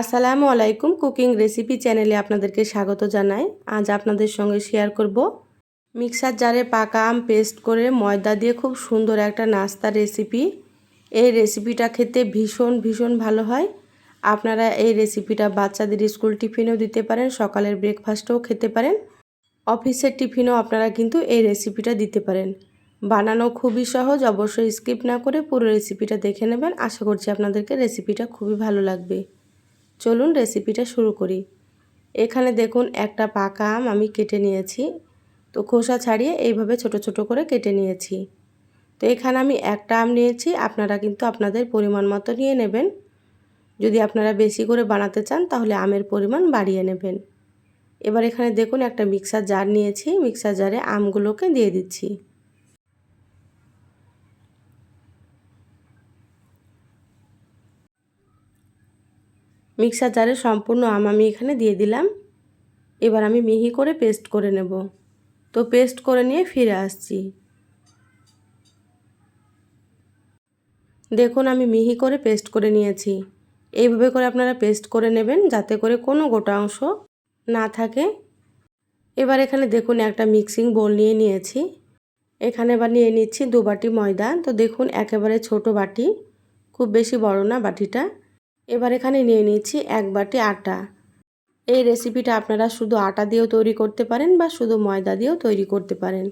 আসসালামু আলাইকুম cooking recipe চ্যানেলে আপনাদেরকে স্বাগত জানাই। আজ আপনাদের সঙ্গে শেয়ার করব মিক্সার জারে পাকা আম পেস্ট করে ময়দা দিয়ে খুব সুন্দর একটা নাস্তা রেসিপি। এই রেসিপিটা খেতে ভীষণ ভীষণ ভালো হয়। আপনারা এই রেসিপিটা বাচ্চাদের স্কুল টিফিনেও দিতে পারেন, সকালের ব্রেকফাস্টেও খেতে পারেন। অফিসের টিফিনেও আপনারা কিন্তু এই রেসিপিটা দিতে পারেন। বানানো খুবই সহজ, অবশ্যই স্কিপ না করে পুরো রেসিপিটা দেখে নেবেন। আশা করছি আপনাদেরকে রেসিপিটা খুবই ভালো লাগবে। চলুন রেসিপিটা শুরু করি। এখানে দেখুন, একটা পাকা আম আমি কেটে নিয়েছি। তো খোসা ছাড়িয়ে এইভাবে ছোট ছোট করে কেটে নিয়েছি। তো এখানে আমি একটা আম নিয়েছি, আপনারা কিন্তু আপনাদের পরিমাণ মতো নিয়ে নেবেন। যদি আপনারা বেশি করে বানাতে চান, তাহলে আমের পরিমাণ বাড়িয়ে নেবেন। এবার এখানে দেখুন, একটা মিক্সার জার নিয়েছি। মিক্সার জারে আমগুলোকে দিয়ে দিচ্ছি। মিক্সার জারে সম্পূর্ণ আম আমি এখানে দিয়ে দিলাম। এবার আমি মিহি করে পেস্ট করে নেব। তো পেস্ট করে নিয়ে ফিরে আসছি। দেখুন, আমি মিহি করে পেস্ট করে নিয়েছি। এইভাবে করে আপনারা পেস্ট করে নেবেন যাতে করে কোনো গোটা অংশ না থাকে। এবার এখানে দেখুন, একটা মিক্সিং বোল নিয়ে নিয়েছি। এখানে এবার নিয়ে নিচ্ছি দু বাটি ময়দা। তো দেখুন, একেবারে ছোট বাটি। খুব বেশি বড় না বাটিটা। এবার এখানে নিয়ে নিয়েছি এক বাটি আটা। এই রেসিপিটা আপনারা শুধু আটা দিয়েও তৈরি করতে পারেন বা শুধু ময়দা দিয়েও তৈরি করতে পারেন।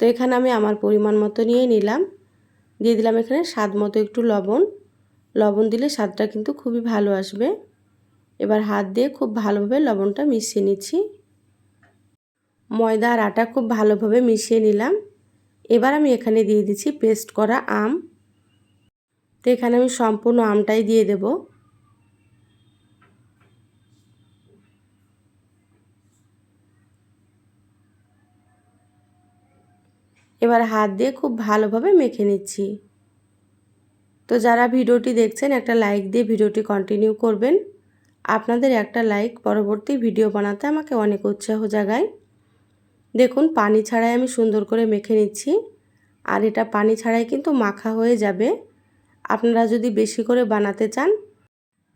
তো এখানে আমি আমার পরিমাণ মতো নিয়ে নিলাম। দিয়ে দিলাম এখানে স্বাদ মতো একটু লবণ। লবণ দিলে স্বাদটা কিন্তু খুবই ভালো আসবে। এবার হাত দিয়ে খুব ভালোভাবে লবণটা মিশিয়ে নিচ্ছি। ময়দা আর আটা খুব ভালোভাবে মিশিয়ে নিলাম। এবার আমি এখানে দিয়ে দিচ্ছি পেস্ট করা আম। তো এখানে আমি সম্পূর্ণ আমটাই দিয়ে দেব। এবার হাত দিয়ে খুব ভালোভাবে মেখে নিচ্ছি। তো যারা ভিডিওটি দেখছেন, একটা লাইক দিয়ে ভিডিওটি কন্টিনিউ করবেন। আপনাদের একটা লাইক পরবর্তী ভিডিও বানাতে আমাকে অনেক উৎসাহ জাগায়। দেখুন, পানি ছাড়াই আমি সুন্দর করে মেখে নিচ্ছি। আর এটা পানি ছাড়াই কিন্তু মাখা হয়ে যাবে। আপনারা যদি বেশি করে বানাতে চান,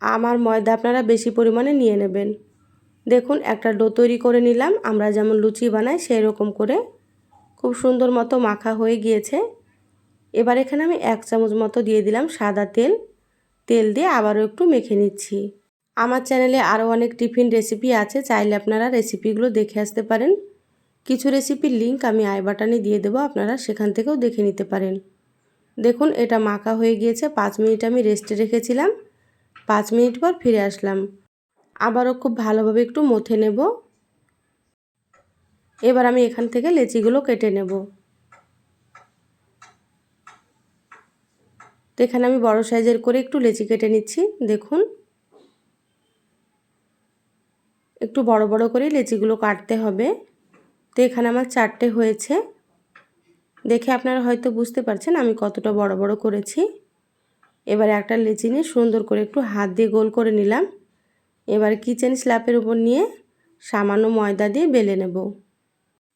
আমার ময়দা আপনারা বেশি পরিমাণে নিয়ে নেবেন। দেখুন, একটা ডো তৈরি করে নিলাম। আমরা যেমন লুচি বানাই সেই রকম করে খুব সুন্দর মতো মাখা হয়ে গিয়েছে। এবার এখানে আমি এক চামচ মতো দিয়ে দিলাম সাদা তেল। তেল দিয়ে আবারও একটু মেখে নিচ্ছি। আমার চ্যানেলে আরও অনেক টিফিন রেসিপি আছে, চাইলে আপনারা রেসিপিগুলো দেখে আসতে পারেন। কিছু রেসিপির লিঙ্ক আমি আই বাটানে দিয়ে দেবো, আপনারা সেখান থেকেও দেখে নিতে পারেন। দেখুন, এটা মাখা হয়ে গিয়েছে। পাঁচ মিনিট আমি রেস্টে রেখেছিলাম। পাঁচ মিনিট পর ফিরে আসলাম। আবারও খুব ভালোভাবে একটু মথে নেব। এবার আমি এখান থেকে লেচিগুলো কেটে নেব। তো এখানে আমি বড় সাইজের করে একটু লেচি কেটে নিচ্ছি, দেখুন। একটু বড় বড় করে লেচিগুলো কাটতে হবে। তো এখানে আমার চারটে হয়েছে। দেখে আপনারা হয়তো বুঝতে পারছেন আমি কতটা বড় বড় করেছি। এবার একটা লেচি নিয়ে সুন্দর করে একটু হাত দিয়ে গোল করে নিলাম। এবার কিচেন স্ল্যাপের উপর নিয়ে সামান্য ময়দা দিয়ে বেলে নেব।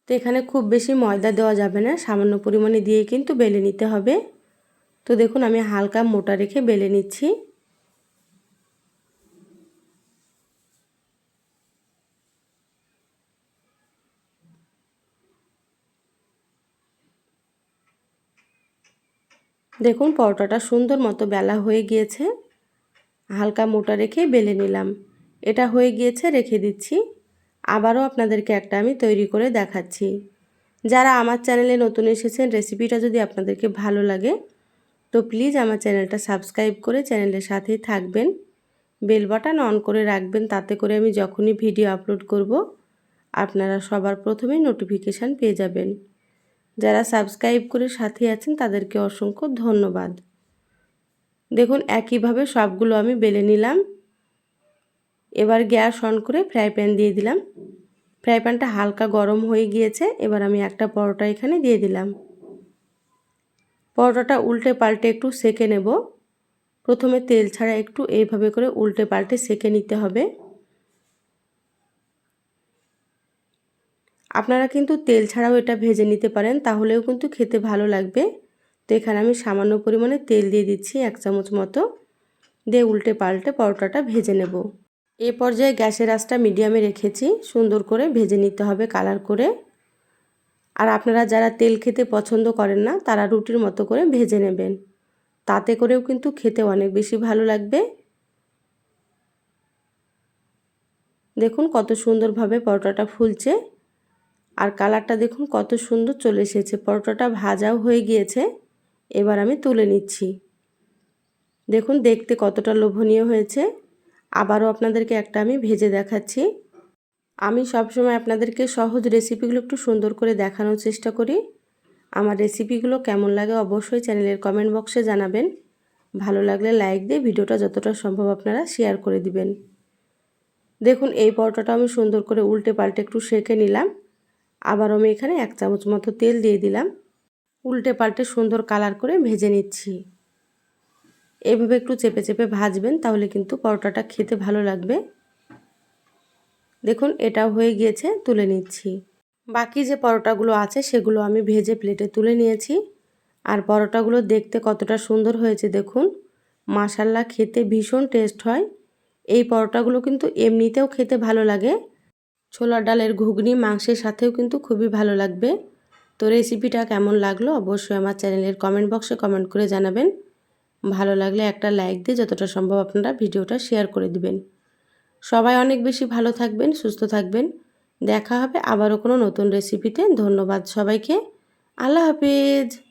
তো এখানে খুব বেশি ময়দা দেওয়া যাবে না, সামান্য পরিমাণে দিয়ে কিন্তু বেলে নিতে হবে। তো দেখুন আমি হালকা মোটা রেখে বেলে নিচ্ছি। দেখুন, পরোটাটা সুন্দর মতো বেলা হয়ে গিয়েছে। হালকা মোটা রেখে বেলে নিলাম। এটা হয়ে গিয়েছে, রেখে দিচ্ছি। আবারও আপনাদেরকে একটা আমি তৈরি করে দেখাচ্ছি। যারা আমার চ্যানেলে নতুন এসেছেন, রেসিপিটা যদি আপনাদেরকে ভালো লাগে, তো প্লিজ আমার চ্যানেলটা সাবস্ক্রাইব করে চ্যানেলের সাথেই থাকবেন। বেল বাটন অন করে রাখবেন, তাতে করে আমি যখনই ভিডিও আপলোড করব, আপনারা সবার প্রথমেই নোটিফিকেশান পেয়ে যাবেন। যারা সাবস্ক্রাইব করে সাথে আছেন, তাদেরকে অসংখ্য ধন্যবাদ। দেখুন, একইভাবে সবগুলো আমি বেলে নিলাম। এবার গ্যাস অন করে ফ্রাই প্যান দিয়ে দিলাম। ফ্রাই প্যানটা হালকা গরম হয়ে গিয়েছে, এবার আমি একটা পরোটা এখানে দিয়ে দিলাম। পরোটাটা উল্টে পাল্টে একটু সেকে নেব। প্রথমে তেল ছাড়া একটু এইভাবে করে উল্টে পাল্টে সেকে নিতে হবে। আপনারা কিন্তু তেল ছাড়াও এটা ভেজে নিতে পারেন, তাহলেও কিন্তু খেতে ভালো লাগবে। তো এখানে আমি সামান্য পরিমাণে তেল দিয়ে দিচ্ছি এক চামচ মতো। দিয়ে উল্টে পাল্টে পরোটাটা ভেজে নেব। এ পর্যায়ে গ্যাসের আঁচটা মিডিয়ামে রেখেছি, সুন্দর করে ভেজে নিতে হবে কালার করে। আর আপনারা যারা তেল খেতে পছন্দ করেন না, তারা রুটির মতো করে ভেজে নেবেন। তাতে করেও কিন্তু খেতে অনেক বেশি ভালো লাগবে। দেখুন কত সুন্দরভাবে পরোটাটা ফুলছে। আর কালারটা দেখুন কত সুন্দর চলে এসেছে। পরোটাটা ভাজাও হয়ে গিয়েছে। এবার আমি তুলে নিচ্ছি। দেখুন, দেখতে কতটা লোভনীয় হয়েছে। আবারও আপনাদেরকে একটা আমি ভেজে দেখাচ্ছি। আমি সবসময় আপনাদেরকে সহজ রেসিপিগুলো একটু সুন্দর করে দেখানোর চেষ্টা করি। আমার রেসিপিগুলো কেমন লাগে অবশ্যই চ্যানেলের কমেন্ট বক্সে জানাবেন। ভালো লাগলে লাইক দিয়ে ভিডিওটা যতটা সম্ভব আপনারা শেয়ার করে দিবেন। দেখুন, এই পরোটাটা আমি সুন্দর করে উল্টে পাল্টে একটু সেঁকে নিলাম। আবার আমি এখানে এক চামচ মতো তেল দিয়ে দিলাম। উল্টে পাল্টে সুন্দর কালার করে ভেজে নিচ্ছি। এভাবে একটু চেপে চেপে ভাজবেন তাহলে কিন্তু পরোটাটা খেতে ভালো লাগবে। দেখুন, এটাও হয়ে গিয়েছে, তুলে নিচ্ছি। বাকি যে পরোটাগুলো আছে সেগুলো আমি ভেজে প্লেটে তুলে নিয়েছি। আর পরোটাগুলো দেখতে কতটা সুন্দর হয়েছে দেখুন। মাসাল্লা খেতে ভীষণ টেস্ট হয়। এই পরোটাগুলো কিন্তু এমনিতেও খেতে ভালো লাগে। ছোলার ডালের ঘুগনি, মাংসের সাথেও কিন্তু খুবই ভালো লাগবে। তো রেসিপিটা কেমন লাগল অবশ্যই আমার চ্যানেলের কমেন্ট বক্সে কমেন্ট করে জানাবেন। ভালো লাগলে একটা লাইক দিয়ে যতটা সম্ভব আপনারা ভিডিওটা শেয়ার করে দিবেন। সবাই অনেক বেশি ভালো থাকবেন, সুস্থ থাকবেন। দেখা হবে আবারও কোনো নতুন রেসিপিতে ধন্যবাদ সবাইকে। আল্লাহ হাফিজ।